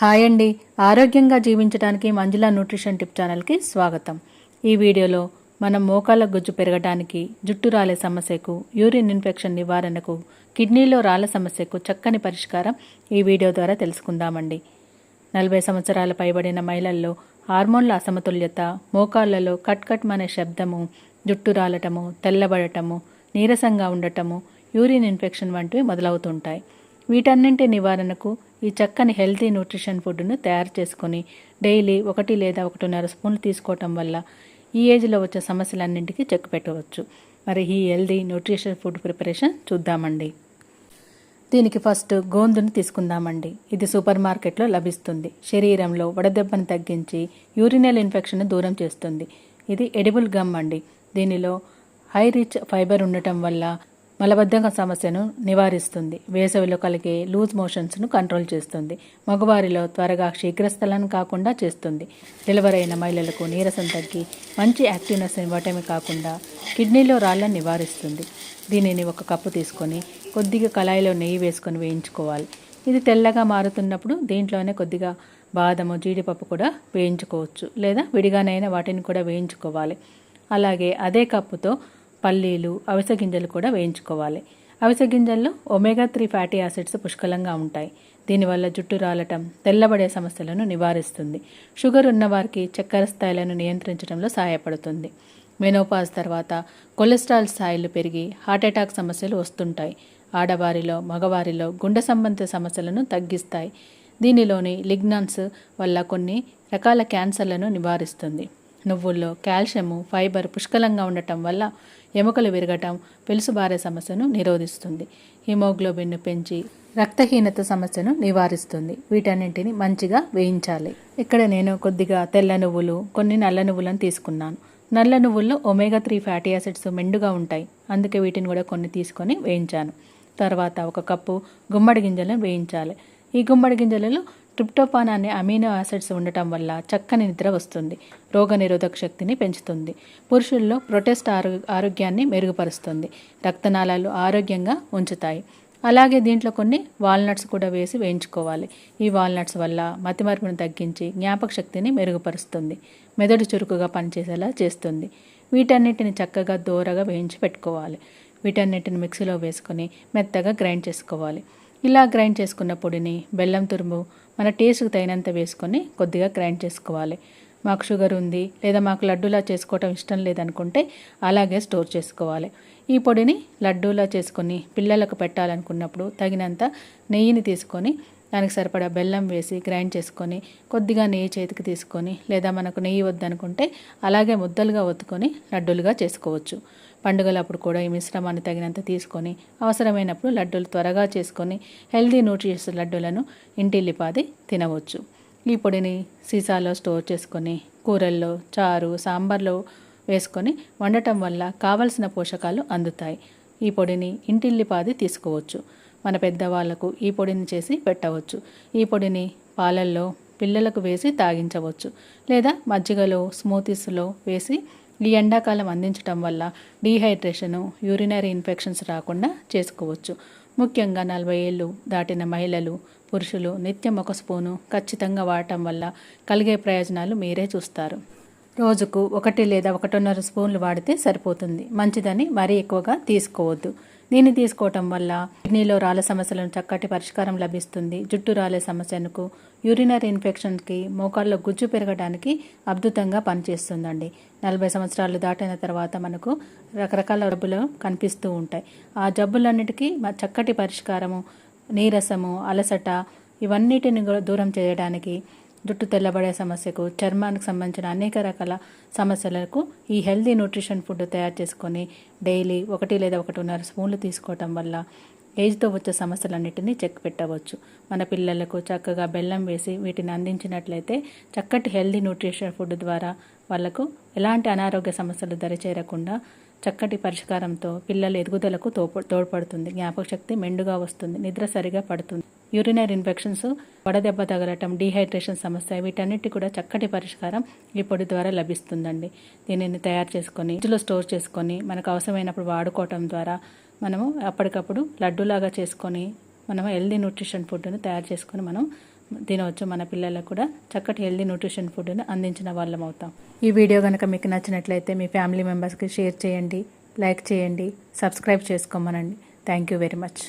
Hi అండి. ఆరోగ్యంగా జీవించడానికి మంజులా న్యూట్రిషన్ టిప్ ఛానల్కి స్వాగతం. ఈ వీడియోలో మనం మోకాళ్ళ గుజ్జు పెరగడానికి జుట్టు రాలే సమస్యకు యూరిన్ ఇన్ఫెక్షన్ నివారణకు కిడ్నీలో రాళ్ళ సమస్యకు చక్కని పరిష్కారం ఈ వీడియో ద్వారా తెలుసుకుందామండి. నలభై సంవత్సరాల పైబడిన మహిళల్లో హార్మోన్ల అసమతుల్యత మోకాళ్ళలో కట్ కట్ అనే శబ్దము జుట్టు రాలటము తెల్లబడటము నీరసంగా ఉండటము యూరిన్ ఇన్ఫెక్షన్ వంటివి మొదలవుతుంటాయి. వీటన్నింటి నివారణకు ఈ చక్కని హెల్తీ న్యూట్రిషన్ ఫుడ్ను తయారు చేసుకొని డైలీ ఒకటి లేదా ఒకటిన్నర స్పూన్లు తీసుకోవటం వల్ల ఈ ఏజ్లో వచ్చే సమస్యలన్నింటికీ చెక్ పెట్టవచ్చు. మరి ఈ హెల్దీ న్యూట్రిషన్ ఫుడ్ ప్రిపరేషన్ చూద్దామండి. దీనికి ఫస్ట్ గోందును తీసుకుందామండి. ఇది సూపర్ మార్కెట్లో లభిస్తుంది. శరీరంలో వడదెబ్బను తగ్గించి యూరినల్ ఇన్ఫెక్షన్ దూరం చేస్తుంది. ఇది ఎడిబుల్ గమ్ అండి. దీనిలో హై రిచ్ ఫైబర్ ఉండటం వల్ల మలబద్ధకం సమస్యను నివారిస్తుంది. వేసవిలో కలిగే లూజ్ మోషన్స్ను కంట్రోల్ చేస్తుంది. మగవారిలో త్వరగా శీఘ్రస్థలను కాకుండా చేస్తుంది. డెలివరీ అయిన మహిళలకు నీరసం తగ్గి మంచి యాక్టివ్నెస్ ఇవ్వటమే కాకుండా కిడ్నీలో రాళ్ళను నివారిస్తుంది. దీనిని ఒక కప్పు తీసుకొని కొద్దిగా కళాయిలో నెయ్యి వేసుకొని వేయించుకోవాలి. ఇది తెల్లగా మారుతున్నప్పుడు దీంట్లోనే కొద్దిగా బాదము జీడిపప్పు కూడా వేయించుకోవచ్చు. లేదా విడిగానైనా వాటిని కూడా వేయించుకోవాలి. అలాగే అదే కప్పుతో పల్లీలు అవిసె గింజలు కూడా వేయించుకోవాలి. అవిసె గింజల్లో ఒమేగా త్రీ ఫ్యాటీ యాసిడ్స్ పుష్కలంగా ఉంటాయి. దీనివల్ల జుట్టు రాలటం తెల్లబడే సమస్యలను నివారిస్తుంది. షుగర్ ఉన్నవారికి చక్కెర స్థాయిలను నియంత్రించడంలో సహాయపడుతుంది. మెనోపాజ్ తర్వాత కొలెస్ట్రాల్ స్థాయిలు పెరిగి హార్ట్అటాక్ సమస్యలు వస్తుంటాయి. ఆడవారిలో మగవారిలో గుండె సంబంధిత సమస్యలను తగ్గిస్తాయి. దీనిలోని లిగ్నాన్స్ వల్ల కొన్ని రకాల క్యాన్సర్లను నివారిస్తుంది. నువ్వుల్లో కాల్షియము ఫైబర్ పుష్కలంగా ఉండటం వల్ల ఎముకలు విరగటం పెలుసుబారే సమస్యను నిరోధిస్తుంది. హిమోగ్లోబిన్ను పెంచి రక్తహీనత సమస్యను నివారిస్తుంది. వీటన్నింటిని మంచిగా వేయించాలి. ఇక్కడ నేను కొద్దిగా తెల్ల నువ్వులు కొన్ని నల్ల నువ్వులను తీసుకున్నాను. నల్ల నువ్వుల్లో ఒమేగా త్రీ ఫ్యాటీ యాసిడ్స్ మెండుగా ఉంటాయి. అందుకే వీటిని కూడా కొన్ని తీసుకొని వేయించాను. తర్వాత ఒక కప్పు గుమ్మడి గింజలను వేయించాలి. ఈ గుమ్మడి గింజలలో ట్రిప్టోపాన్ అనే అమీనో యాసిడ్స్ ఉండటం వల్ల చక్కని నిద్ర వస్తుంది. రోగనిరోధక శక్తిని పెంచుతుంది. పురుషుల్లో ప్రొటెస్ట్ ఆరోగ్యాన్ని మెరుగుపరుస్తుంది. రక్తనాళాలు ఆరోగ్యంగా ఉంచుతాయి. అలాగే దీంట్లో కొన్ని వాల్నట్స్ కూడా వేసి వేయించుకోవాలి. ఈ వాల్నట్స్ వల్ల మతిమరుపును తగ్గించి జ్ఞాపక శక్తిని మెరుగుపరుస్తుంది. మెదడు చురుకుగా పనిచేసేలా చేస్తుంది. వీటన్నిటిని చక్కగా దూరగా వేయించి పెట్టుకోవాలి. వీటన్నిటిని మిక్సీలో వేసుకొని మెత్తగా గ్రైండ్ చేసుకోవాలి. ఇలా గ్రైండ్ చేసుకున్న పొడిని బెల్లం తురుము మన టేస్ట్కి తగినంత వేసుకొని కొద్దిగా గ్రైండ్ చేసుకోవాలి. మాకు షుగర్ ఉంది లేదా మాకు లడ్డూలా చేసుకోవటం ఇష్టం లేదనుకుంటే అలాగే స్టోర్ చేసుకోవాలి. ఈ పొడిని లడ్డూలా చేసుకొని పిల్లలకు పెట్టాలనుకున్నప్పుడు తగినంత నెయ్యిని తీసుకొని దానికి సరిపడా బెల్లం వేసి గ్రైండ్ చేసుకొని కొద్దిగా నెయ్యి చేతికి తీసుకొని లేదా మనకు నెయ్యి వద్దనుకుంటే అలాగే ముద్దలుగా ఒత్తుకొని లడ్డూలుగా చేసుకోవచ్చు. పండుగలప్పుడు కూడా ఈ మిశ్రమాన్ని తగినంత తీసుకొని అవసరమైనప్పుడు లడ్డూలు త్వరగా చేసుకొని హెల్దీ న్యూట్రిషస్ లడ్డూలను ఇంటిల్లిపాది తినవచ్చు. ఈ పొడిని సీసాలో స్టోర్ చేసుకొని కూరల్లో చారు సాంబార్లో వేసుకొని వండటం వల్ల కావలసిన పోషకాలు అందుతాయి. ఈ పొడిని ఇంటిల్లిపాది తీసుకోవచ్చు. మన పెద్దవాళ్ళకు ఈ పొడిని చేసి పెట్టవచ్చు. ఈ పొడిని పాలల్లో పిల్లలకు వేసి తాగించవచ్చు. లేదా మజ్జిగలో స్మూతీస్లో వేసి ఈ ఎండాకాలం అందించడం వల్ల డీహైడ్రేషను యూరినరీ ఇన్ఫెక్షన్స్ రాకుండా చేసుకోవచ్చు. ముఖ్యంగా నలభై ఏళ్ళు దాటిన మహిళలు పురుషులు నిత్యం ఒక స్పూను ఖచ్చితంగా వాడటం వల్ల కలిగే ప్రయోజనాలు మీరే చూస్తారు. రోజుకు ఒకటి లేదా ఒకటిన్నర స్పూన్లు వాడితే సరిపోతుంది. మంచిదని మరీ ఎక్కువగా తీసుకోవద్దు. దీన్ని తీసుకోవటం వల్ల కిడ్నీలో రాళ్ళ సమస్యలను చక్కటి పరిష్కారం లభిస్తుంది. జుట్టు రాలే సమస్యలకు యూరినరీ ఇన్ఫెక్షన్కి మోకాల్లో గుజ్జు పెరగడానికి అద్భుతంగా పనిచేస్తుందండి. నలభై సంవత్సరాలు దాటిన తర్వాత మనకు రకరకాల జబ్బులు కనిపిస్తూ ఉంటాయి. ఆ జబ్బులన్నిటికీ చక్కటి పరిష్కారము నీరసము అలసట ఇవన్నిటిని దూరం చేయడానికి జుట్టు తెల్లబడే సమస్యకు చర్మానికి సంబంధించిన అనేక రకాల సమస్యలకు ఈ హెల్దీ న్యూట్రిషన్ ఫుడ్ తయారు చేసుకొని డైలీ ఒకటి లేదా ఒకటిన్నర స్పూన్లు తీసుకోవటం వల్ల ఏజ్తో వచ్చే సమస్యలన్నిటినీ చెక్ పెట్టవచ్చు. మన పిల్లలకు చక్కగా బెల్లం వేసి వీటిని అందించినట్లయితే చక్కటి హెల్దీ న్యూట్రిషన్ ఫుడ్ ద్వారా వాళ్ళకు ఎలాంటి అనారోగ్య సమస్యలు దరిచేరకుండా చక్కటి పరిష్కారంతో పిల్లల ఎదుగుదలకు తోడ్ తోడ్పడుతుంది. జ్ఞాపక శక్తి మెండుగా వస్తుంది. నిద్ర సరిగా పడుతుంది. యూరినరీ ఇన్ఫెక్షన్స్ వడదెబ్బ తగలటం డీహైడ్రేషన్ సమస్య వీటన్నిటి కూడా చక్కటి పరిష్కారం ఈ పొడి ద్వారా లభిస్తుందండి. దీనిని తయారు చేసుకొని ఫ్రిడ్జ్లో స్టోర్ చేసుకొని మనకు అవసరమైనప్పుడు వాడుకోవటం ద్వారా మనము అప్పటికప్పుడు లడ్డూలాగా చేసుకొని మనం హెల్దీ న్యూట్రిషన్ ఫుడ్ను తయారు చేసుకొని మనం తినవచ్చు. మన పిల్లలకు కూడా చక్కటి హెల్దీ న్యూట్రిషన్ ఫుడ్ని అందించిన వాళ్ళం అవుతాం. ఈ వీడియో కనుక మీకు నచ్చినట్లయితే మీ ఫ్యామిలీ మెంబర్స్కి షేర్ చేయండి లైక్ చేయండి subscribe చేసుకోమనండి. Thank you very much.